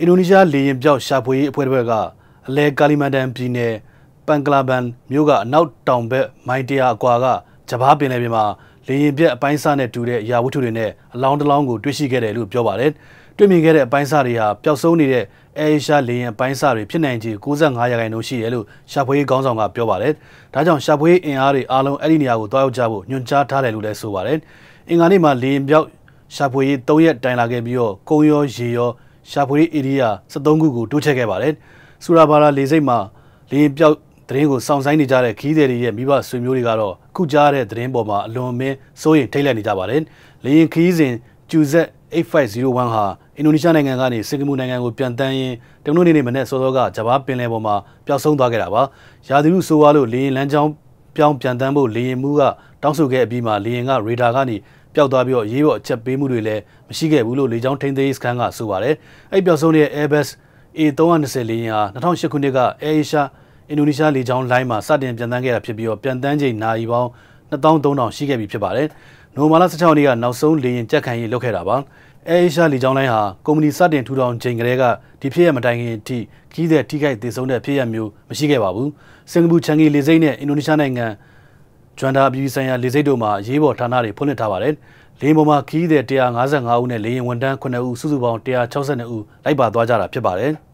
အင်ဒိုနီးရှားလေယာဉ်ပြောက်ရှာဖွေရေးအဖွဲ့တွေကအလဲကာလီမန်တန်ပြည်နယ်ပန်ကလာဘန်မြို့ကအနောက်တောင်ဘက်မိုင်တရာအကွာကဂျပားပင်လယ်ပြင်မှာလေရင်ပြက်အပိုင်းစားနဲ့တူတဲ့အရာဝတ္ထုတွေနဲ့အလောင်းတစ်လောင်းကိုတွေ့ရှိခဲ့တယ်လို့ပြောပါတယ်။တွေ့မြင်ခဲ့တဲ့အပိုင်းစားတွေဟာပျောက်ဆုံးနေတဲ့အဲရှာလေရင်အပိုင်းစားတွေဖြစ်နိုင်ခြေ65ရာခိုင်နှုန်းရှိတယ်လို့ရှာဖွေရေးခေါင်းဆောင်ကပြောပါတယ်။ဒါကြောင့်ရှာဖွေရေးအင်အားတွေအားလုံးအဲ့ဒီနေရာကိုတွားရောက်ကြဖို့ညွှန်ကြားထားတယ်လို့လည်းဆိုပါတယ်။အင်္ဂါနေ့မှာလေရင်ပြောက်ရှာဖွေရေး3ရက်တိုင်လာခဲ့ပြီးတော့ကုန်းရောရေရော ရှာဖွေရေးဧရိယာ73ခုကိုတိုးချဲ့ခဲ့ပါတယ်။ဆူရာဘာရာလေစိတ်မှာလေရင်ပြောက်သတင်းကိုစောင့်ဆိုင်နေကြတဲ့ခီးသည်တွေရဲ့မိဘဆွေမျိုးတွေကတော့ခုကြားတဲ့သတင်းပေါ်မှာအလွန်အမင်းစိုးရိမ်ထိတ်လန့်နေကြပါတယ်။လေရင်ခီးစဉ်ကျူဇက်8501ဟာအင်ဒိုနီးရှားနိုင်ငံကနေစင်ကာပူနိုင်ငံကိုပြန်တန်းရင်းတနင်္ဂနွေနေ့မနေ့စောစောကဂျပန်ပင်လယ်ပေါ်မှာပျောက်ဆုံးသွားခဲ့တာပါ။ရာသီဥဆိုးွားလို့လေရင်လမ်းကြောင်းပြောင်းပြန်တန်းဖို့လေရင်မှုကတောင်းဆိုခဲ့အပြီးမှာလေရင်ကရေဒါကနေ ပျောက်သွားပြီးတော့ရေးပေါ်အချက်ပေးမှုတွေလည်းမရှိခဲ့ဘူးလို့လေကြောင်းထိန်းသိမ်းစခန်းကဆိုပါတယ်။အဲ့ပျောက်ဆုံးတဲ့ Airbus A320 လေယာဉ်ဟာ2008ခုနှစ်က AirAsia အင်ဒိုနီးရှားလေကြောင်းလိုင်းမှာစတင်ပြန်တန်းခဲ့တာဖြစ်ပြီးတော့ပြန်တန်းချိန်နာရီပေါင်း2300ရှိခဲ့ပြီဖြစ်ပါတယ်။နိုမာလာ16ရက်နေ့ကနောက်ဆုံးလေယာဉ်ကြက်ခံရေးလုပ်ခဲ့တာပါ။ AirAsia လေကြောင်းလိုင်းဟာကုမ္ပဏီစတင်ထူထောင်ချိန်ကလေးကဒီဖြစ်ရမတိုင်ခင်အထိခီးတဲ့ထိခိုက်ဒေဆုံးတဲ့ဖြစ်ရမျိုးမရှိခဲ့ပါဘူး။စင်ကာပူချန်ဂီလေဆိပ်နဲ့အင်ဒိုနီးရှားနိုင်ငံ ဂျွမ်ဒါအပြည်ဆိုင်ရာလေဆိပ်တို့မှာရေးပေါ်ဌာနတွေဖွင့်လှစ်ထားပါတယ်။လေယာဉ်ပေါ်မှာခီးတဲ့155ဦးနဲ့လေယာဉ်ဝန်ထမ်း9ဦးစုစုပေါင်း162ဦးလိုက်ပါသွားကြတာဖြစ်ပါတယ်။